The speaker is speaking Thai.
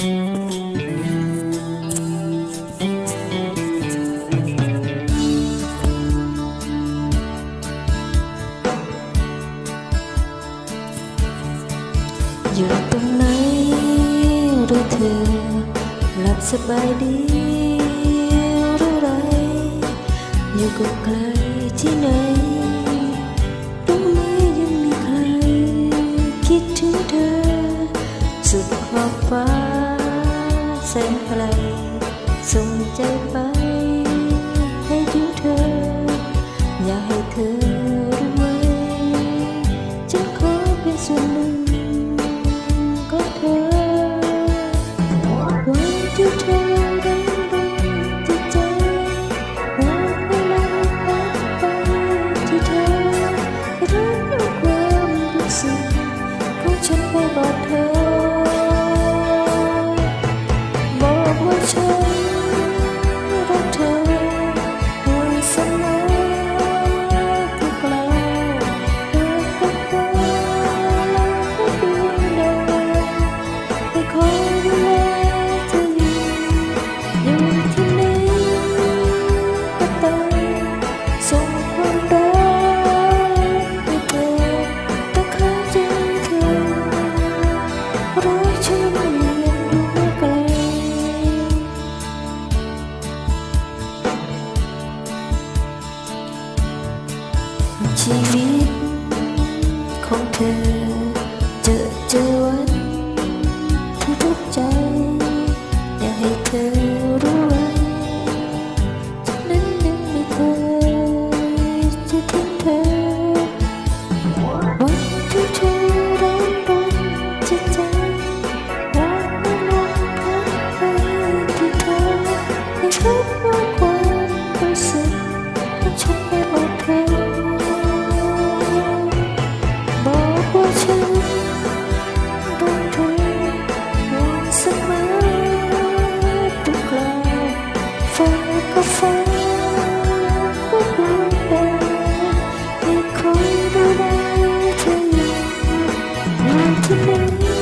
อยู่ตรงไหนหรือเธอหลับสบายดีหรือไร อยู่กับใครที่ไหนตรงนี้ยังมีใคร คิดถึงเธอ สุดขอบฟ้า แสนไกลส่งใจไป ให้ถึงเธอ อยากให้เธอรู้ไว้ฉันขอเป็นส่วนหนึ่งของเธอวันที่เธอได้รู้ที่ใจวันเวลาผ่านไปที่เธอรับรู้ความรู้สึกฉันไปบอกเธอ บ ชีวิตของเธอ เจอเจอวันที่ทุกใจ อยากให้เธอรู้ไว้ฉันนั้นยังไม่เคยจะทิ้งเธอ วันที่เธอร้อนรนจะใจวักไม่ลงพักไปที่เธอใม่คิดว่าความรู้สึกของฉัน tomorrow